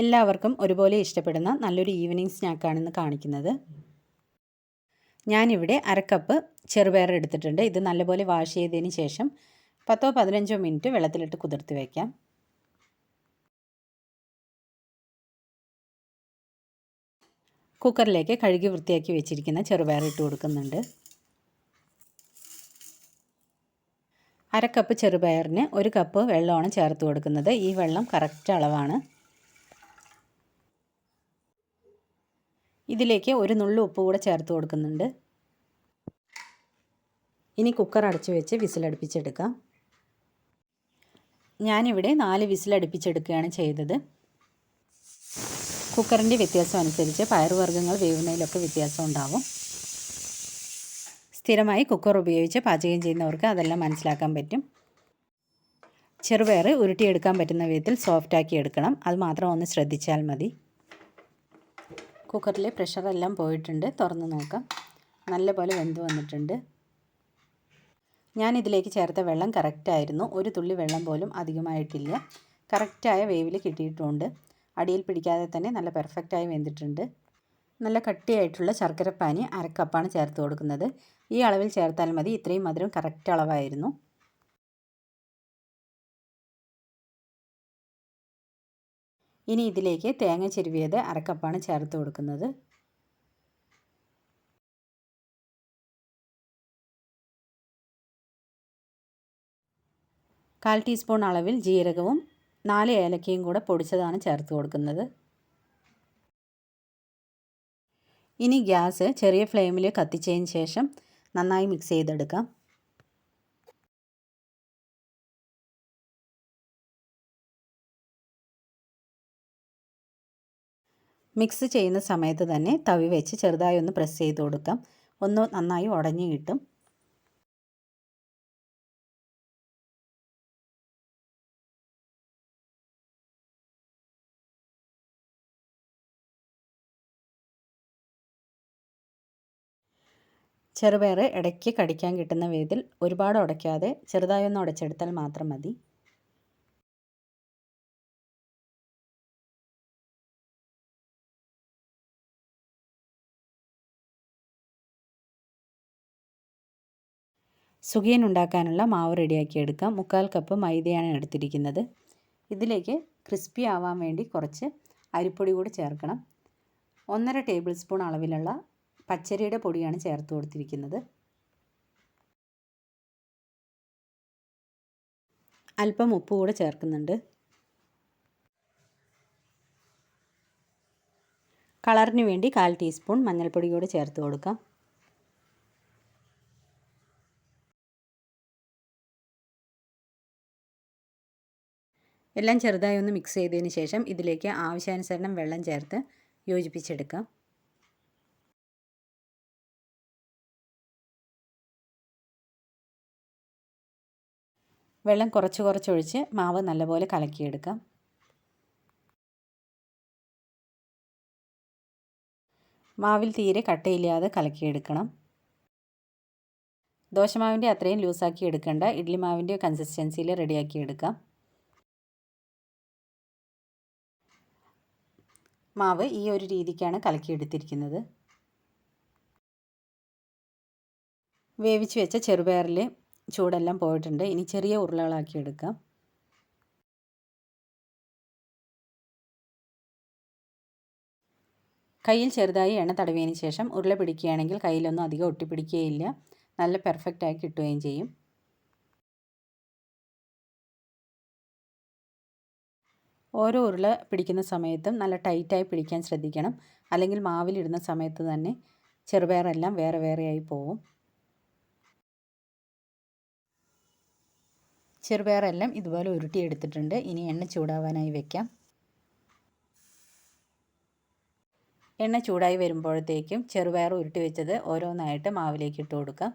എല്ലാവർക്കും ഒരുപോലെ ഇഷ്ടപ്പെടുന്ന നല്ലൊരു ഈവനിങ് സ്നാക്കാണെന്ന് കാണിക്കുന്നത്. ഞാനിവിടെ അരക്കപ്പ് ചെറുപയർ എടുത്തിട്ടുണ്ട്. ഇത് നല്ലപോലെ വാഷ് ചെയ്തതിന് ശേഷം പത്തോ പതിനഞ്ചോ മിനിറ്റ് വെള്ളത്തിലിട്ട് കുതിർത്ത് വയ്ക്കാം കുക്കറിലേക്ക് കഴുകി വൃത്തിയാക്കി വെച്ചിരിക്കുന്ന ചെറുപയർ ഇട്ട് കൊടുക്കുന്നുണ്ട്. അര കപ്പ് ചെറുപയറിന് ഒരു കപ്പ് വെള്ളമാണ് ചേർത്ത് കൊടുക്കുന്നത്. ഈ വെള്ളം കറക്റ്റ് അളവാണ്. ഇതിലേക്ക് ഒരു നുള്ളു ഉപ്പ് കൂടെ ചേർത്ത് കൊടുക്കുന്നുണ്ട്. ഇനി കുക്കർ അടച്ചു വെച്ച് വിസിലടുപ്പിച്ചെടുക്കാം ഞാനിവിടെ നാല് വിസിലടുപ്പിച്ചെടുക്കുകയാണ് ചെയ്തത്. കുക്കറിന്റെ വ്യത്യാസം അനുസരിച്ച് പയറുവർഗങ്ങൾ വേവുന്നതിലൊക്കെ വ്യത്യാസം ഉണ്ടാവും. സ്ഥിരമായി കുക്കർ ഉപയോഗിച്ച് പാചകം ചെയ്യുന്നവർക്ക് അതെല്ലാം മനസ്സിലാക്കാൻ പറ്റും. ചെറുപയർ ഉരുട്ടിയെടുക്കാൻ പറ്റുന്ന വിധത്തിൽ സോഫ്റ്റാക്കി എടുക്കണം. അത് മാത്രം ഒന്ന് ശ്രദ്ധിച്ചാൽ മതി. കുക്കറിലെ പ്രഷറെല്ലാം പോയിട്ടുണ്ട്. തുറന്ന് നോക്കാം. നല്ലപോലെ വെന്ത് വന്നിട്ടുണ്ട്. ഞാൻ ഇതിലേക്ക് ചേർത്ത വെള്ളം കറക്റ്റായിരുന്നു. ഒരു തുള്ളി വെള്ളം പോലും അധികമായിട്ടില്ല. കറക്റ്റായ വേവിൽ കിട്ടിയിട്ടുണ്ട്. അടിയിൽ പിടിക്കാതെ തന്നെ നല്ല പെർഫെക്റ്റായി വെന്തിട്ടുണ്ട്. നല്ല കട്ടിയായിട്ടുള്ള ശർക്കരപ്പാനി അരക്കപ്പാണ് ചേർത്ത് കൊടുക്കുന്നത്. ഈ അളവിൽ ചേർത്താൽ മതി. ഇത്രയും മധുരം കറക്റ്റ് അളവായിരുന്നു. ഇനി ഇതിലേക്ക് തേങ്ങ ചെരുവിയത് അരക്കപ്പാണ് ചേർത്ത് കൊടുക്കുന്നത്. കാൽ ടീസ്പൂൺ അളവിൽ ജീരകവും നാല് ഏലക്കയും കൂടെ പൊടിച്ചതാണ് ചേർത്ത് കൊടുക്കുന്നത്. ഇനി ഗ്യാസ് ചെറിയ ഫ്ലെയിമിൽ കത്തിച്ചതിന് ശേഷം നന്നായി മിക്സ് ചെയ്തെടുക്കാം. മിക്സ് ചെയ്യുന്ന സമയത്ത് തന്നെ തവി വെച്ച് ചെറുതായി ഒന്ന് പ്രസ് ചെയ്ത് കൊടുക്കാം. ഒന്ന് നന്നായി ഉടഞ്ഞു കിട്ടും. ചെറുപയർ ഇടയ്ക്ക് കടിക്കാൻ കിട്ടുന്ന വിധത്തിൽ ഒരുപാട് ഉടയ്ക്കാതെ ചെറുതായി ഒന്ന് ഉടച്ചെടുത്താൽ മാത്രം മതി. സുഖിയൻ ഉണ്ടാക്കാനുള്ള മാവ് റെഡിയാക്കി എടുക്കാം. മുക്കാൽ കപ്പ് മൈദയാണ് എടുത്തിരിക്കുന്നത്. ഇതിലേക്ക് ക്രിസ്പി ആവാൻ വേണ്ടി കുറച്ച് അരിപ്പൊടി കൂടി ചേർക്കണം. ഒന്നര ടേബിൾ സ്പൂൺ അളവിലുള്ള പച്ചരിയുടെ പൊടിയാണ് ചേർത്ത് കൊടുത്തിരിക്കുന്നത്. അല്പം ഉപ്പ് കൂടെ ചേർക്കുന്നുണ്ട്. കളറിന് വേണ്ടി കാൽ ടീസ്പൂൺ മഞ്ഞൾപ്പൊടി കൂടെ ചേർത്ത് കൊടുക്കാം. എല്ലാം ചെറുതായി ഒന്ന് മിക്സ് ചെയ്തതിന് ശേഷം ഇതിലേക്ക് ആവശ്യാനുസരണം വെള്ളം ചേർത്ത് യോജിപ്പിച്ചെടുക്കാം. വെള്ളം കുറച്ച് കുറച്ചൊഴിച്ച് മാവ് നല്ലപോലെ കലക്കിയെടുക്കാം. മാവിൽ തീരെ കട്ടയില്ലാതെ കലക്കിയെടുക്കണം. ദോശമാവിന്റെ അത്രയും ലൂസാക്കി എടുക്കേണ്ട. ഇഡ്ലി മാവിന്റെ കൺസിസ്റ്റൻസിയിൽ റെഡിയാക്കി എടുക്കാം. മാവ് ഈ ഒരു രീതിക്കാണ് കലക്കിയെടുത്തിരിക്കുന്നത്. വേവിച്ച് വെച്ച ചെറുപയറിൽ ചൂടെല്ലാം പോയിട്ടുണ്ട്. ഇനി ചെറിയ ഉരുളകളാക്കി എടുക്കാം. കയ്യിൽ ചെറുതായി എണ്ണ തടവിയതിന് ശേഷം ഉരുള പിടിക്കുകയാണെങ്കിൽ കയ്യിലൊന്നും അധികം ഒട്ടിപ്പിടിക്കുകയില്ല. നല്ല പെർഫെക്റ്റായി കിട്ടുകയും ചെയ്യും. ഓരോ ഉരുള പിടിക്കുന്ന സമയത്തും നല്ല ടൈറ്റായി പിടിക്കാൻ ശ്രദ്ധിക്കണം. അല്ലെങ്കിൽ മാവിലിടുന്ന സമയത്ത് തന്നെ ചെറുപയറെല്ലാം വേറെ വേറെയായി പോവും. ചെറുപയറെല്ലാം ഇതുപോലെ ഉരുട്ടിയെടുത്തിട്ടുണ്ട്. ഇനി എണ്ണ ചൂടാവാനായി വെക്കാം. എണ്ണ ചൂടായി വരുമ്പോഴത്തേക്കും ചെറുപയർ ഉരുട്ടി വെച്ചത് ഓരോന്നായിട്ട് മാവിലേക്ക് ഇട്ട് കൊടുക്കാം.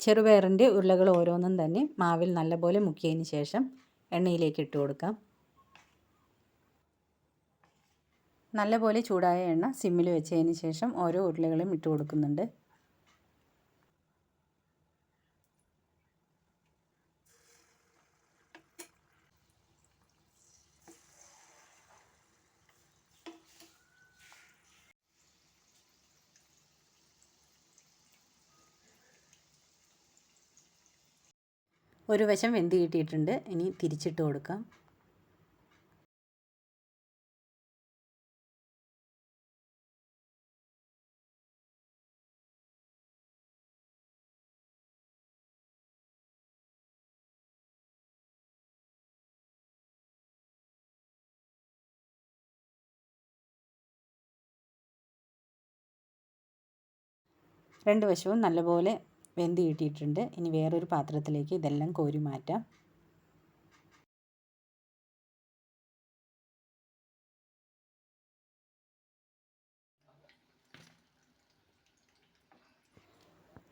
ചെറുപയറിന്റെ ഉരുളകൾ ഓരോന്നും തന്നെ മാവിൽ നല്ലപോലെ മുക്കിയതിന് ശേഷം എണ്ണയിലേക്ക് ഇട്ട് കൊടുക്കാം. നല്ലപോലെ ചൂടായ എണ്ണ സിമ്മിൽ വെച്ചതിന് ശേഷം ഓരോ ഉരുളകളും ഇട്ട് കൊടുക്കുന്നുണ്ട്. ഒരു വശം വെന്ത് കിട്ടിയിട്ടുണ്ട്. ഇനി തിരിച്ചിട്ട് കൊടുക്കാം. രണ്ട് വശവും നല്ലപോലെ വെന്ത് കിട്ടിയിട്ടുണ്ട്. ഇനി വേറൊരു പാത്രത്തിലേക്ക് ഇതെല്ലാം കോരി മാറ്റാം.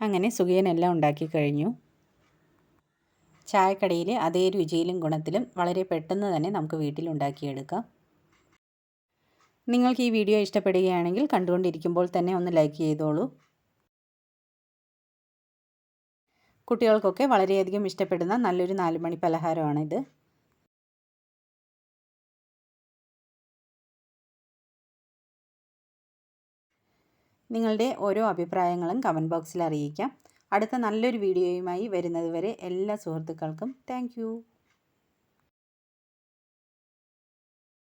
അങ്ങനെ സുഖിയനെല്ലാം ഉണ്ടാക്കി കഴിഞ്ഞു. ചായക്കടയിൽ അതേ രുചിയിലും ഗുണത്തിലും വളരെ പെട്ടെന്ന് തന്നെ നമുക്ക് വീട്ടിലുണ്ടാക്കിയെടുക്കാം നിങ്ങൾക്ക് ഈ വീഡിയോ ഇഷ്ടപ്പെടുകയാണെങ്കിൽ കണ്ടുകൊണ്ടിരിക്കുമ്പോൾ തന്നെ ഒന്ന് ലൈക്ക് ചെയ്തോളൂ. കുട്ടികൾക്കൊക്കെ വളരെയധികം ഇഷ്ടപ്പെടുന്ന നല്ലൊരു നാലുമണി പലഹാരമാണിത്. നിങ്ങളുടെ ഓരോ അഭിപ്രായങ്ങളും കമന്റ് ബോക്സിൽ അറിയിക്കാം. അടുത്ത നല്ലൊരു വീഡിയോയുമായി വരുന്നതുവരെ എല്ലാ സുഹൃത്തുക്കൾക്കും താങ്ക്